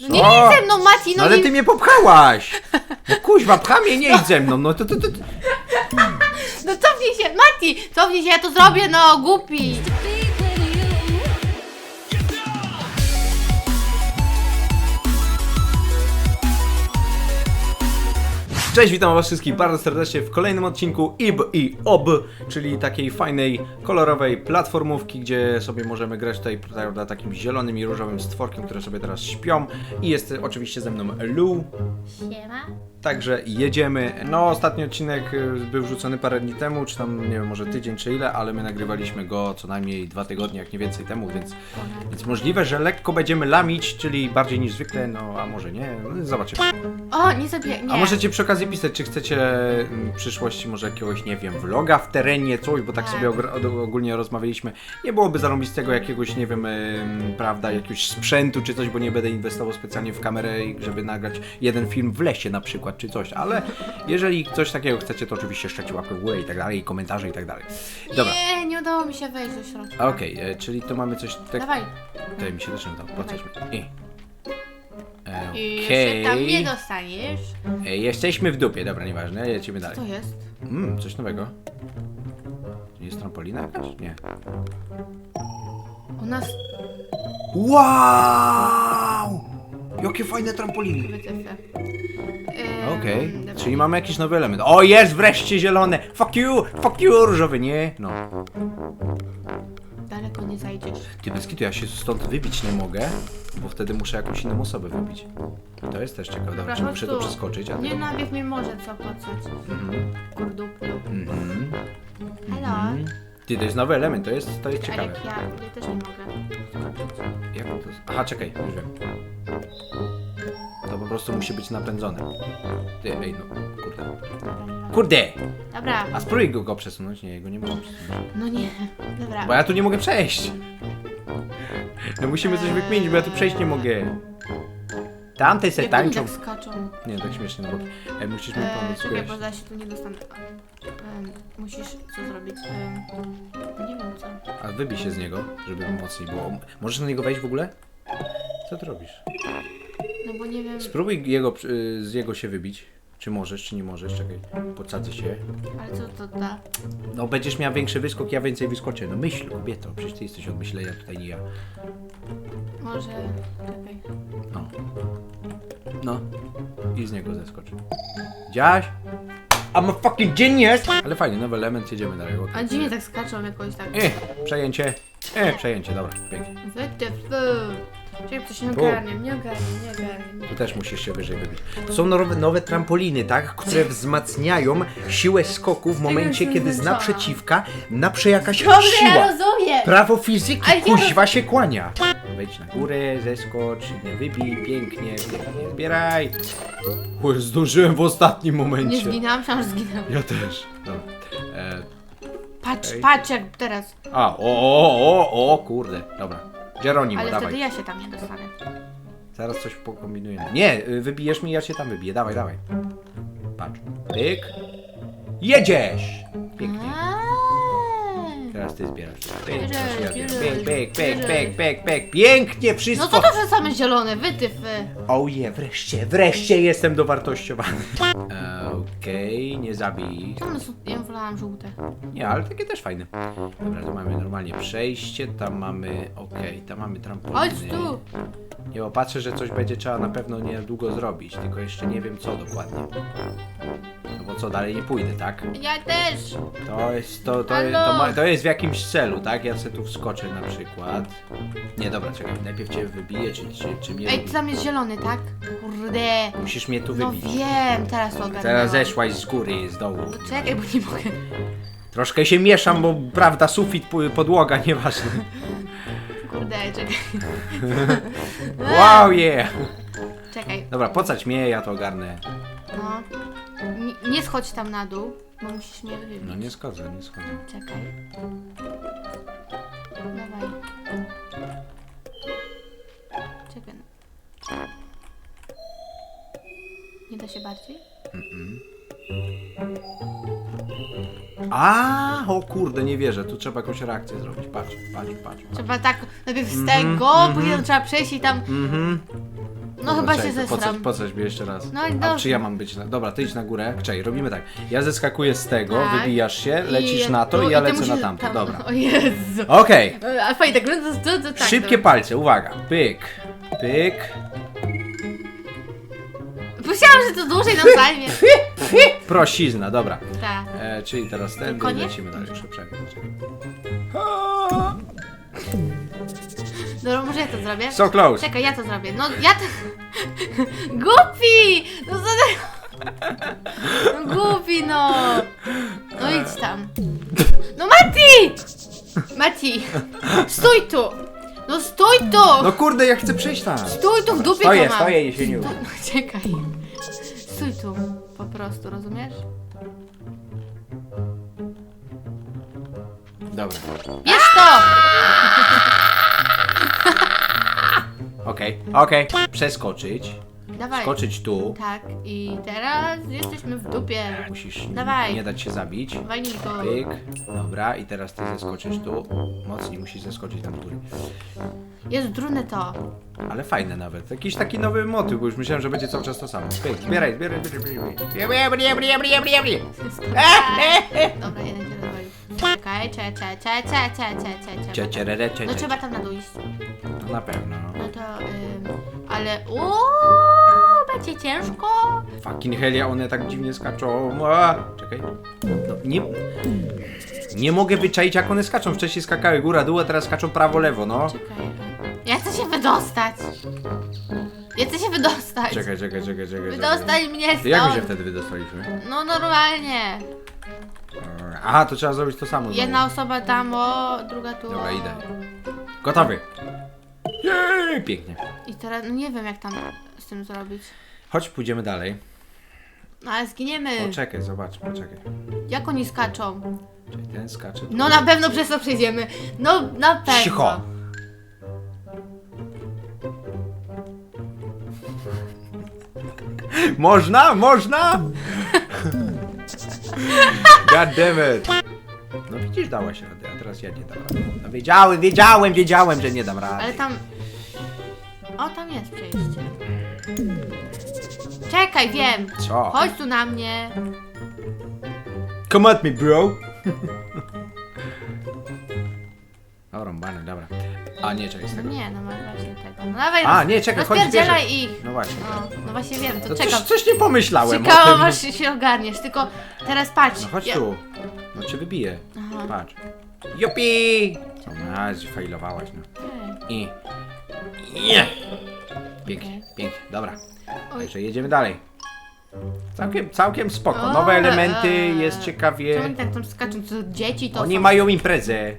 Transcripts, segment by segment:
No nie idź ze mną, Mati, No no ale nie... ty mnie popchałaś! No kuźwa, pcha mnie, nie idź ze mną, no to, to, to, to. No cofnij się, Mati! Cofnij się, ja to zrobię, no, głupi! Cześć, witam was wszystkich bardzo serdecznie w kolejnym odcinku IB i OB, czyli takiej fajnej, kolorowej platformówki, gdzie sobie możemy grać tutaj prawda, takim zielonym i różowym stworkiem, które sobie teraz śpią. I jest oczywiście ze mną Lu, Siema. Także jedziemy. No, ostatni odcinek y, był wrzucony parę dni temu, czy tam, nie wiem, może tydzień czy ile, ale my nagrywaliśmy go co najmniej dwa tygodnie, jak nie więcej temu, więc, więc możliwe, że lekko będziemy lamić, czyli bardziej niż zwykle, no a może nie, no, zobaczymy. O, nie sobie, nie. A możecie przy okazji pisać, czy chcecie mm, w przyszłości może jakiegoś, nie wiem, vloga w terenie, coś, bo tak Tak. sobie ogólnie rozmawialiśmy. Nie byłoby zarąbistego jakiegoś, nie wiem, ym, prawda, jakiegoś sprzętu czy coś, bo nie będę inwestował specjalnie w kamerę, żeby nagrać jeden film w lesie na przykład, czy coś, ale jeżeli coś takiego chcecie, to oczywiście szczercie łapkę w górę i tak dalej, i komentarze i tak dalej. Dobra, Nie, nie udało mi się wejść do środka. okej, e, czyli tu mamy coś tak... Dawaj. Tutaj mi się też nie udało, po coś mi... I. E, I jeszcze tam nie dostaniesz. E, jesteśmy w dupie, dobra, nieważne, lecimy dalej. Co jest? Mmm, coś nowego. Nie jest trampolina jakaś? Nie. U nas Wow! Jakie fajne trampoliny. wytyfy. Ym, Okej, dobra. czyli mamy jakiś nowy element. O, jest wreszcie zielone! Fuck you! Fuck you, różowy, nie? No. Daleko nie zajdziesz. Ty, bez kitu, ja się stąd wybić nie mogę, bo wtedy muszę jakąś inną osobę wybić. To jest też ciekawe. Dobra, czy chodź muszę tu. to przeskoczyć? A Nie to... nabieg mi może co pocać. Mhm. Kurduplu. Mhm. Halo? Ty, to jest nowy element, to jest, to jest ciekawe. ja, ja też nie mogę. Jak to? Aha, czekaj, już wiem. To po prostu musi być napędzone. Ty, ej, no, kurde. Kurde! Dobra, A spróbuj go, go przesunąć. Nie, jego nie mogę przesunąć. no nie. Dobra. Bo ja tu nie mogę przejść. No musimy coś wykminić, bo ja tu przejść nie mogę. Tamte se Jak oni tańczą. tak skaczą? Nie, tak śmiesznie, no bo ej, musisz mi Eee, pomóc. czekaj, wiesz. bo się tu nie dostanę. Em, musisz co zrobić? Em, nie wiem co. A wybij się z niego, żeby mocniej było. Możesz na niego wejść w ogóle? Co ty robisz? No bo nie wiem, Spróbuj jego, y, z jego się wybić. Czy możesz, czy nie możesz, czekaj. Podsadzę się. ale co to da? No będziesz miał większy wyskok, ja więcej wyskoczę. No myśl, kobieto, przecież ty jesteś od myślenia, tutaj nie ja. Może... Czekaj. No. No. I z niego zeskoczy. Widziałaś? I'm a fucking genius! Ale fajnie, nowy element, jedziemy dalej. okej. A dziwnie tak skaczą jakoś tak. E, przejęcie. E, przejęcie, dobra, pięknie. Wytyfy. Czekaj, coś nie Tu. ogarniam, nie ogarniam, nie ogarniam. Tu też musisz się wyżej wybić. To są nowe, nowe trampoliny, tak? Które wzmacniają siłę skoku w momencie, jestem kiedy z zmęczona. naprzeciwka naprze jakaś Dobrze, ja siła. rozumiem! Prawo fizyki, ja kuźwa się kłania. Wejdź na górę, zeskocz, nie wybij, pięknie, pięknie, zbieraj. O, zdążyłem w ostatnim Nie momencie. zginęłam, myślałam, że zginęłam. Ja też. Dobra. E, Patrz, patrz jak teraz. a, o, o, o, o, kurde. Dobra. Geronimo, Ale dawaj. wtedy ja się tam nie dostanę. Zaraz coś pokombinujemy. Nie, y, wybijesz mi, ja cię tam wybiję. Dawaj, dawaj. Patrz. Pyk. Jedziesz! Pięknie. Teraz ty zbierasz. Pyk, teraz ja zbieram. bierzesz, pyk, pyk, pyk, bierzesz. pyk, pyk, pyk. Pięknie No wszystko. co to za same zielone, wytyfy? Oje, wreszcie, wreszcie jestem dowartościowany. Okej, nie zabij ich. One są, ja wolałam żółte. Nie, ale takie też fajne. Dobra, tu mamy normalnie przejście, tam mamy, okej, tam mamy trampoliny. Chodź tu! Nie, bo patrzę, że coś będzie trzeba na pewno niedługo zrobić, tylko jeszcze nie wiem co dokładnie. No bo co, dalej nie pójdę, tak? Ja też! To jest, to, to, to, ma, to jest w jakimś celu, tak? Ja sobie tu wskoczę na przykład. Nie, dobra, czekaj, najpierw cię wybiję, czy, czy, czy mnie Ej, wybiję? tam jest zielony, tak? Kurde. Musisz mnie tu No wybić. wiem, teraz to ogarnęłam. Teraz zeszłaś z góry, z dołu. Czekaj, bo nie mogę. Troszkę się mieszam, bo prawda, sufit, p- podłoga, nieważne. Kurde, czekaj. Wow, yeah! Czekaj, Dobra, pocać mnie, ja to ogarnę. no. Nie, nie schodź tam na dół, bo musisz mnie wybić. No nie schodzę, nie schodzę. Czekaj. Dawaj. Czekaj. Nie da się bardziej? A, o kurde, nie wierzę, tu trzeba jakąś reakcję zrobić. Patrz, patrz, patrz. patrz. Trzeba tak najpierw z tego, później trzeba przejść i tam... Mhm. No chyba się to po zesram. po coś by jeszcze raz. No i A dobrze. czy ja mam być na... Dobra, ty idź na górę. Czekaj, robimy tak. Ja zeskakuję z tego, Tak. wybijasz się, lecisz I- na to i ja ty lecę musisz na tamto. tam- Dobra. O Jezu. Okej. A fajnie, tak, no to, to, to tak. Szybkie palce, uwaga. Pyk, pyk. Myślałam, że to dłużej nam zajmie. Prosizna, dobra. Tak. E, czyli teraz ten i Koniec? lecimy dalej. Jeszcze czekaj, czekaj. Ja to zrobię? So close. Czekaj, ja to zrobię. No, ja to... Głupi! No co ty... No głupi, no. No idź tam. No Mati! Mati! Stój tu! No stój tu! No kurde, ja chcę przejść tam. Stój tu w dupie Stoję, to mam. stoję, jesieniu. No, czekaj. Stój tu. Po prostu, rozumiesz? Dobra. Bierz to! Okej, okej. Przeskoczyć. Dawaj. Skoczyć tu. Tak, i teraz jesteśmy w dupie. Musisz Dawaj. nie dać się zabić. Wanilko. Pyk. Dobra, i teraz ty zeskoczysz tu. Mocniej musisz zeskoczyć tam góry. Jest trudne to. Ale fajne nawet. Jakiś taki nowy motyw, bo już myślałem, że będzie cały czas to samo. Pyk, zbieraj, zbieraj, zbieraj, zbieraj. Dobra, jeden się rozwalił. Czekaj, cze, cze, cze, cze, cze, cze, cze, Cie, cze. cierere, cie, No trzeba tam na dół iść. No na pewno. No to, ym, ale uuu, będzie ciężko. Fucking helia, one tak dziwnie skaczą. A, czekaj. No, nie... Nie mogę wyczaić jak one skaczą. Wcześniej skakały góra, dół, a teraz skaczą prawo, lewo, no. Czekaj. Ja chcę się wydostać. Ja chcę się wydostać. Czekaj, czekaj, czekaj, czekaj. Wydostań mnie czekaj. Jak my się stąd. wtedy wydostaliśmy? No normalnie. Aha, to trzeba zrobić to samo. znowu. Jedna osoba tam, o, druga tu. Dobra, idę. Gotowy. Jej, pięknie. I teraz, no nie wiem jak tam z tym zrobić. Chodź, pójdziemy dalej. No ale zginiemy. Poczekaj, zobacz, poczekaj. Jak oni skaczą? Czyli ten skacze. tu. No na pewno przez to przejdziemy. No na pewno. Cicho. Można? Można? God damn it. No widzisz, dałaś radę, a teraz ja nie dam rady. No wiedziałem, wiedziałem, wiedziałem, że nie dam rady. Ale tam... O, tam jest przejście. Czekaj, wiem. Co? Chodź tu na mnie. Come at me, bro. Dobra, rąbane, dobra. A nie, czekaj, z No tego. nie, no masz właśnie tego. No dawaj, A, roz- nie, czekaj, chodź, rozpierdzielaj ich. No właśnie. No, no właśnie wiem, to, To czekam. coś, coś nie pomyślałem o Czekałam tym. aż się ogarniesz, tylko teraz patrz. No chodź Ja- tu. No cię wybiję. Aha. Patrz. Jupi! Co, no, failowałaś, no. I... Nie! Pięknie, pięknie, dobra. Oj. Także jedziemy dalej. Całkiem, całkiem spoko. O, Nowe elementy, e. jest Czemu ciekawie. oni tak tam skaczą? To dzieci to Oni są... mają imprezę.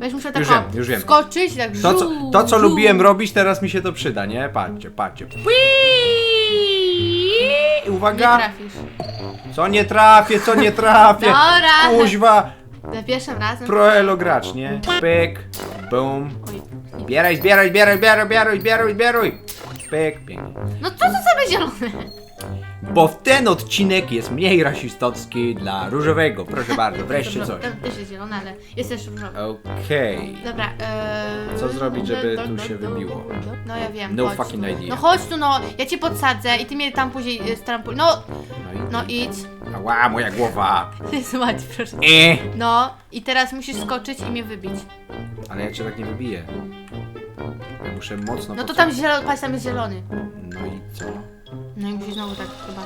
Weź muszę tak Już o, wiem, już wiem. skoczyć, tak To co, to, co żu. lubiłem robić, teraz mi się to przyda, nie? Patrzcie, patrzcie. I Nie Uwaga! trafisz. Co nie trafię, co nie trafię! Dobra. Kuźwa! Za pierwszym razem. Pro elo gracz, nie? Pyk, boom. Oj. Zbieraj, zbieraj, zbieraj, zbieraj, zbieraj, zbieraj, zbieraj. Pyk, pięknie. No co to same zielone? Bo w ten odcinek jest mniej rasistowski dla różowego. Proszę bardzo, wreszcie Dobra, coś. Ten też jest zielony, ale jest też różowy. Okej. Dobra, eee... Co zrobić, żeby tu się wybiło? No ja wiem, No chodź fucking tu. idea. No chodź tu, no, ja cię podsadzę i ty mnie tam później y, z trampol... No, No i... no idź. Ała, moja głowa. Zobacz, proszę. E. No, i teraz musisz skoczyć i mnie wybić. Ale ja cię tak nie wybiję. Ja muszę mocno... No to tam zielony, patrz, tam jest zielony. No i co? No i musisz znowu tak chyba...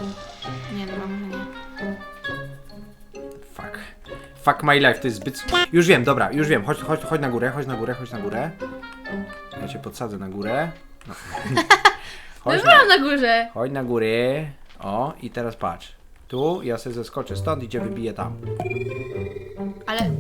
Nie, no może nie. Fuck. Fuck my life, to jest zbyt... Już wiem, dobra, już wiem. Chodź, chodź, chodź na górę, chodź na górę, chodź na górę. Ja cię podsadzę na górę. No. No Chodź już na, byłam na górze. chodź na górę. O, i teraz patrz. Tu ja sobie zeskoczę stąd i cię wybiję tam. Ale...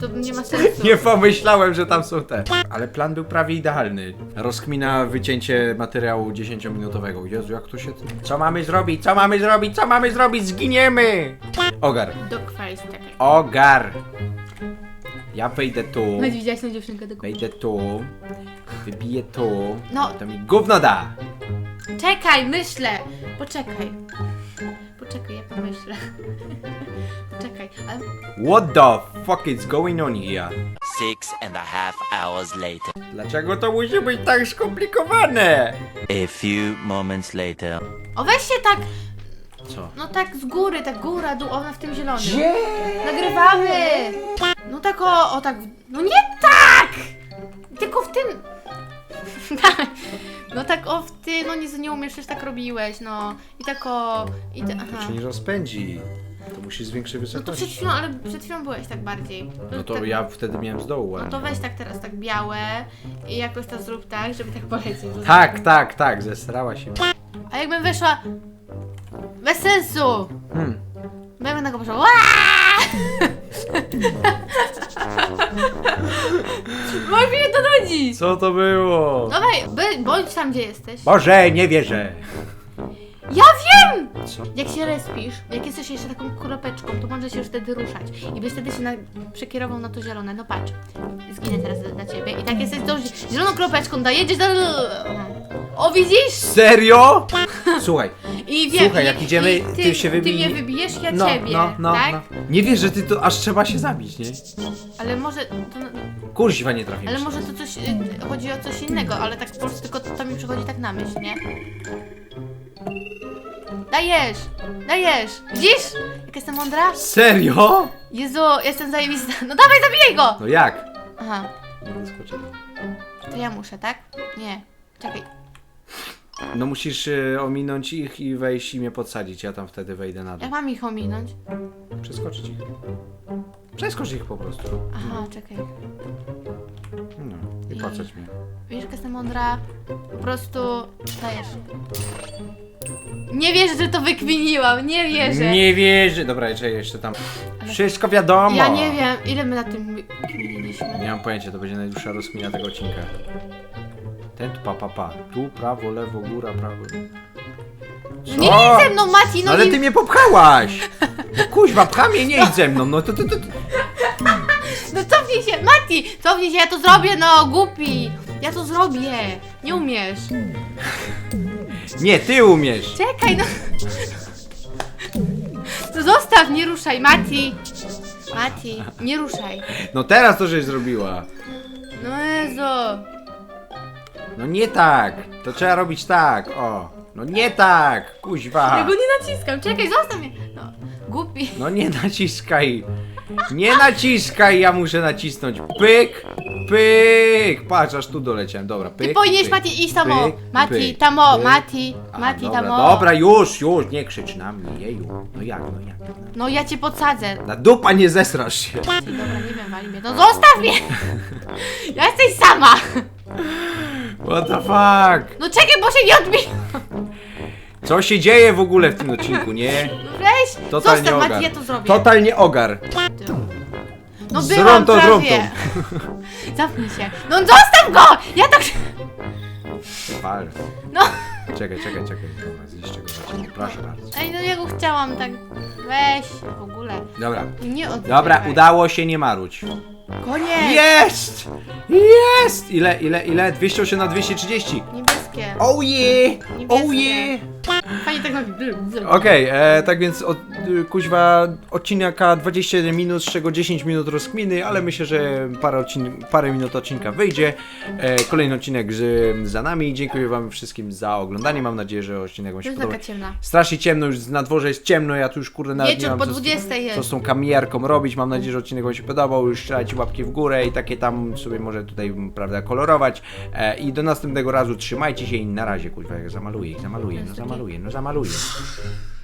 To nie ma sensu. Nie pomyślałem, że tam są te. Ale plan był prawie idealny. Rozkmina wycięcie materiału 10-minutowego. Jezu, jak to się... Co mamy zrobić? Co mamy zrobić? Co mamy zrobić? Zginiemy! Ogar. Dogface, czekaj. Ogar. Ja wejdę tu. No widziałaś tą dziewczynkę do Wejdę tu. Wybiję tu. No. To mi gówno da. Czekaj, myślę! Poczekaj. Poczekaj, ja pomyślę. Poczekaj, ale... What the fuck is going on here? Six and a half hours later. Dlaczego to musi być tak skomplikowane? A few moments later. O weź się tak, Co? no tak z góry, tak góra, dół, ona w tym zielonym. Nagrywamy! No tak o, o tak, w- no nie tak! Tylko w tym... Tak. No tak o w tym, no nie, nie umiesz, przecież tak robiłeś, no. I tak o, i te, aha. Się nie rozpędzi. To musi zwiększyć No to wysokość. przed chwilą, ale przed chwilą byłeś tak bardziej. No to tak, ja wtedy miałem z dołu No ładnie. to weź tak teraz, tak białe i jakoś to zrób tak, żeby tak polecieć. Tak, tak, tak, zesrała się. A jakbym weszła... Bez sensu! Hmm. Bo ja bym tak poszła... nudzi! Co to było? Dawaj, by, bądź tam, gdzie jesteś. Boże, nie wierzę. Ja wiem! Co? Jak się respisz, jak jesteś jeszcze taką kropeczką, to może się już wtedy ruszać. I byś wtedy się na, przekierował na to zielone. No patrz, zginę teraz dla, dla ciebie. I tak jesteś tą zi- zieloną kropeczką, dojedziesz do... O, widzisz? Serio? Słuchaj, I wiem, Słuchaj, jak idziemy, i ty się Ty wybij- mnie wybijesz, ja no, ciebie, no, no, tak? no. Nie wiesz, że ty to aż trzeba się zabić, nie? Ale może... To, Kurźwa nie ale może to coś... y, Chodzi o coś innego, ale tak po prostu tylko to mi przychodzi tak na myśl, nie? Dajesz! Dajesz! Widzisz? Jak jestem mądra? Serio? Jezu, jestem zajebista. No dawaj, zabijaj go! No jak? Aha, skoczyłem. to ja muszę, tak? Nie. Czekaj. No musisz y, ominąć ich i wejść i mnie podsadzić. Ja tam wtedy wejdę na dół. Jak mam ich ominąć? Przeskoczyć ich. Przeskocz ich po prostu. Aha, czekaj. No i podsadź mnie. Wiesz, jestem mądra? Po prostu dajesz. Nie wierzę, że to wykminiłam, nie wierzę. Nie wierzę. Dobra, jeszcze, jeszcze tam. Wszystko wiadomo. Ja nie wiem, ile my na tym wykminiliśmy. Nie mam pojęcia, to będzie najdłuższa rozkmina tego odcinka. Ten tu pa, pa, pa. Tu prawo, lewo, góra, prawo. No nie idź ze mną, Mati, no ale nie... ty mnie popchałaś! No kuźwa, pcha mnie, nie idź ze mną, no to, to, to, to. No cofnij się, Mati! Cofnij się, ja to zrobię, no, głupi! Ja to zrobię! Nie umiesz! Nie, ty umiesz! Czekaj, no! No zostaw, nie ruszaj, Mati! Mati, nie ruszaj. No teraz to żeś zrobiła. No Jezu! No nie tak, to trzeba robić tak, o. No nie tak, Ja kuźwa. go nie naciskam, czekaj, zostaw mnie! No, głupi. No nie naciskaj. Nie naciskaj, ja muszę nacisnąć. Pyk, pyk. Patrz, aż tu doleciałem. Dobra, pyk. Ty powinieneś, pyk, Mati, iść tam o! pyk, Mati, pyk, tam o, pyk. Mati, Mati, dobra, tam o! Dobra, już, już, nie krzycz na mnie, jeju. No jak, no jak? No ja cię podsadzę. Na dupa nie zesrasz się. Dobra, nie wiem, wali mnie. No zostaw mnie! Ja jesteś sama! What the fuck? No czekaj, bo się nie odbij! Co się dzieje w ogóle w tym odcinku, nie? Weź! Totalnie Zostaw, ogar. Mati, ja to zrobię. Totalnie ogar. No byłam rątą, z prawie. Zamknij się. No zostaw go! Ja tak... Pal. No. Czekaj, czekaj, czekaj. Dobra, zniszczę go proszę bardzo. Ej, no ja go chciałam tak... Weź w ogóle. Dobra. Nie od. Dobra, udało się, nie maruć. Koniec! Jest! Jest! Ile, ile, ile? 208 na 230. Niebieskie. Oh yeah! Oh Niebieskie. yeah! Fajnie tak robi. Okej, e, tak więc od, y, kuźwa odcinka 21 minut, z czego 10 minut rozkminy, ale myślę, że parę, odcin parę minut odcinka wyjdzie. E, kolejny odcinek z, za nami. Dziękuję wam wszystkim za oglądanie. Mam nadzieję, że odcinek wam To się jest podobał. taka ciemna. Strasznie ciemno, już na dworze jest ciemno, ja tu już kurde nawet nie Wieczór mam po co, z- 20 co jest. z tą kamierką robić. Mam nadzieję, że odcinek wam się podobał. Już trzymajcie łapki w górę i takie tam sobie może tutaj, prawda, kolorować. E, I do następnego razu trzymajcie się i na razie, kuźwa, jak zamaluję, ich zamaluję, no zamaluję, no es a.